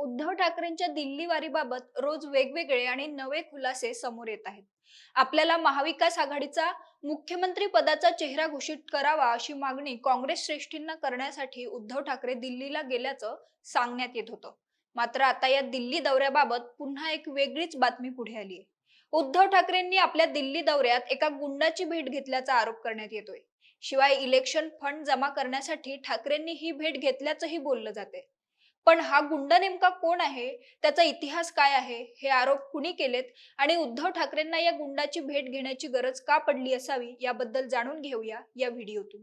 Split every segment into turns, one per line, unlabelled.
उद्धव ठाकरेंच्या दिल्ली वारीबाबत रोज वेगवेगळे आणि नवे खुलासे समोर येत आहेत. आपल्याला महाविकास आघाडीचा मुख्यमंत्री पदाचा चेहरा घोषित करावा अशी मागणी काँग्रेस श्रेष्ठींना करण्यासाठी उद्धव ठाकरे दिल्लीला गेल्याचं सांगण्यात येत होतं. मात्र आता या दिल्ली दौऱ्याबाबत पुन्हा एक वेगळीच बातमी पुढे आली आहे. उद्धव ठाकरेंनी आपल्या दिल्ली दौऱ्यात एका गुंडाची भेट घेतल्याचा आरोप करण्यात येतोय. शिवाय इलेक्शन फंड जमा करण्यासाठी ठाकरेंनी ही भेट घेतल्याचंही बोललं जाते पण हा गुंड नेमका कोण आहे? त्याचा इतिहास काय आहे? हे आरोप कुणी केलेत? आणि उद्धव ठाकरेंना या गुंडाची भेट घेण्याची गरज का पडली असावी? याबद्दल जाणून घेऊया या व्हिडिओतून.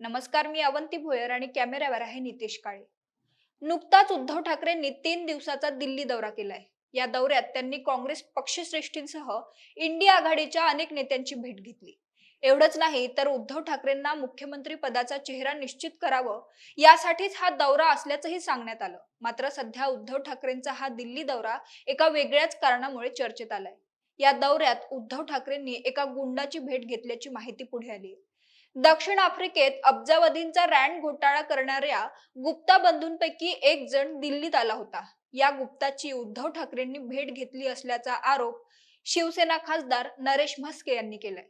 नमस्कार मी अवंती भोयर आणि कॅमेऱ्यावर आहे नितेश काळे. नुकताच उद्धव ठाकरेंनी तीन दिवसाचा दिल्ली दौरा केलाय. या दौऱ्यात त्यांनी काँग्रेस पक्षश्रेष्ठींसह इंडिया आघाडीच्या अनेक नेत्यांची भेट घेतली. एवढंच नाही तर उद्धव ठाकरेंना मुख्यमंत्री पदाचा चेहरा निश्चित करावं यासाठीच हा दौरा असल्याचंही सांगण्यात आलं. मात्र सध्या उद्धव ठाकरेंचा हा दिल्ली दौरा एका वेगळ्याच कारणामुळे चर्चेत आलाय. या दौऱ्यात उद्धव ठाकरेंनी एका गुंडाची भेट घेतल्याची माहिती पुढे आली दक्षिण आफ्रिकेत अब्जावधींचा रँड घोटाळा करणाऱ्या गुप्ता बंधूंपैकी एक जण दिल्लीत आला होता. या गुप्ताची उद्धव ठाकरेंनी भेट घेतली असल्याचा आरोप शिवसेना खासदार नरेश म्हस्के यांनी केलाय.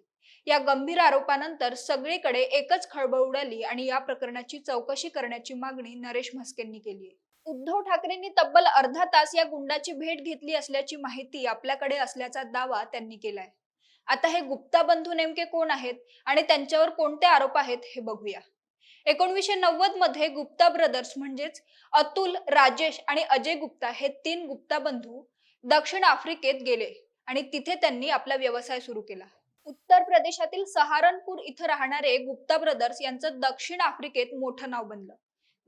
या गंभीर आरोपानंतर सगळीकडे एकच खळबळ उडाली आणि या प्रकरणाची चौकशी करण्याची मागणी नरेश म्हस्केंनी केली आहे. उद्धव ठाकरेंनी तब्बल अर्धा तास या गुंडाची भेट घेतली असल्याची माहिती आपल्याकडे असल्याचा दावा त्यांनी केलाय. आता हे गुप्ता बंधू नेमके कोण आहेत आणि त्यांच्यावर कोणते आरोप आहेत हे बघूया. एकोणीसशे नव्वदमध्ये गुप्ता ब्रदर्स म्हणजेच अतुल राजेश आणि अजय गुप्ता हे तीन गुप्ता बंधू दक्षिण आफ्रिकेत गेले आणि तिथे त्यांनी आपला व्यवसाय सुरू केला. उत्तर प्रदेशातील सहारनपूर इथं राहणारे गुप्ता ब्रदर्स यांचं दक्षिण आफ्रिकेत मोठं नाव बनलं.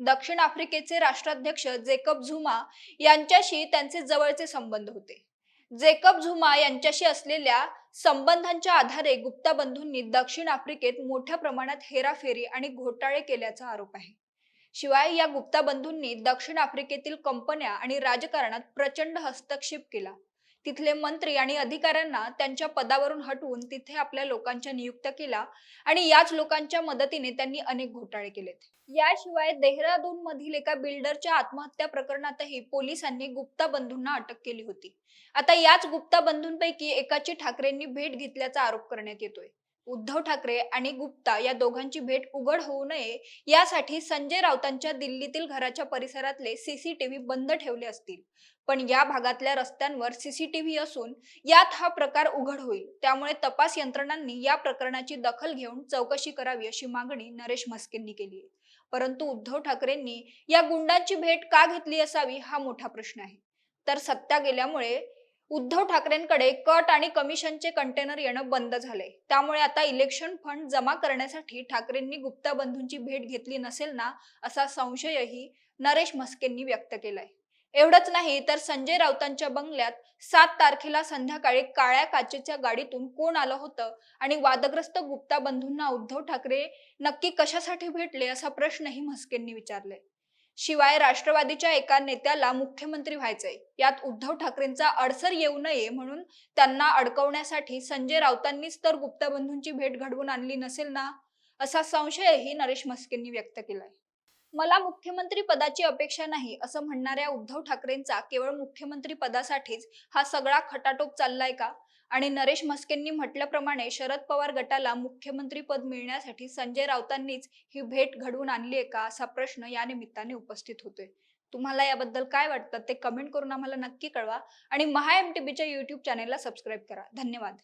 दक्षिण आफ्रिकेचे राष्ट्राध्यक्ष जेकब झुमा यांच्याशी त्यांचे जवळचे संबंध होते. जेकब झुमा यांच्याशी असलेल्या संबंधांच्या आधारे गुप्ता बंधूंनी दक्षिण आफ्रिकेत मोठ्या प्रमाणात हेराफेरी आणि घोटाळे केल्याचा आरोप आहे. शिवाय या गुप्ता बंधूंनी दक्षिण आफ्रिकेतील कंपन्या आणि राजकारणात प्रचंड हस्तक्षेप केला. तिथले मंत्री आणि अधिकाऱ्यांना त्यांच्या पदावरून हटवून तिथे आपल्या लोकांच्या नियुक्त्या केला आणि याच लोकांच्या मदतीने त्यांनी अनेक घोटाळे केलेत. याशिवाय देहरादून मधील एका बिल्डरच्या आत्महत्या प्रकरणातही पोलिसांनी गुप्ता बंधूंना अटक केली होती. आता याच गुप्ता बंधूंपैकी एकाची ठाकरेंनी भेट घेतल्याचा आरोप करण्यात येतोय. उद्धव ठाकरे आणि गुप्ता या दोघांची भेट उघड होऊ नये यासाठी संजय राऊतांच्या दिल्लीतील घराच्या परिसरातले सीसीटीव्ही बंद ठेवले असतील. पण या भागातल्या रस्त्यांवर सीसीटीव्ही असून यात हा प्रकार उघड होईल. त्यामुळे तपास यंत्रणांनी या प्रकरणाची दखल घेऊन चौकशी करावी अशी मागणी नरेश म्हस्केंनी केली आहे. परंतु उद्धव ठाकरेंनी या गुंडांची भेट का घेतली असावी हा मोठा प्रश्न आहे. तर सत्ता गेल्यामुळे उद्धव ठाकरेंकडे कट आणि कमिशनचे कंटेनर येणं बंद झाले त्यामुळे आता इलेक्शन फंड जमा करण्यासाठी ठाकरेंनी गुप्ता बंधूंची भेट घेतली नसेल ना असा संशयही नरेश म्हस्केंनी व्यक्त केलाय. एवढंच नाही तर संजय राऊतांच्या बंगल्यात सात तारखेला संध्याकाळी काळ्या काचेच्या गाडीतून कोण आलं होतं आणि वादग्रस्त गुप्ता बंधूंना उद्धव ठाकरे नक्की कशासाठी भेटले असा प्रश्नही म्हस्केंनी विचारले शिवाय राष्ट्रवादीच्या एका नेत्याला मुख्यमंत्री व्हायचंय. यात उद्धव ठाकरेंचा अडसर येऊ नये म्हणून त्यांना अडकवण्यासाठी संजय राऊतांनीच तर गुप्ता बंधूंची भेट घडवून आणली नसेल ना? असा संशयही नरेश म्हस्केंनी व्यक्त केलाय. मला मुख्यमंत्री पदाची अपेक्षा नाही असं म्हणणाऱ्या उद्धव ठाकरेंचा केवळ मुख्यमंत्री पदासाठीच हा सगळा खटाटोप चाललाय का? आणि नरेश म्हस्केंनी म्हटल्याप्रमाणे शरद पवार गटाला मुख्यमंत्री पद मिळण्यासाठी संजय राऊतांनीच ही भेट घडवून आणली आहे का असा प्रश्न या निमित्ताने उपस्थित होतोय. तुम्हाला याबद्दल काय वाटतं ते कमेंट करून आम्हाला नक्की कळवा आणि महा एम टी बीच्या युट्यूब चॅनेलला सबस्क्राईब करा. धन्यवाद.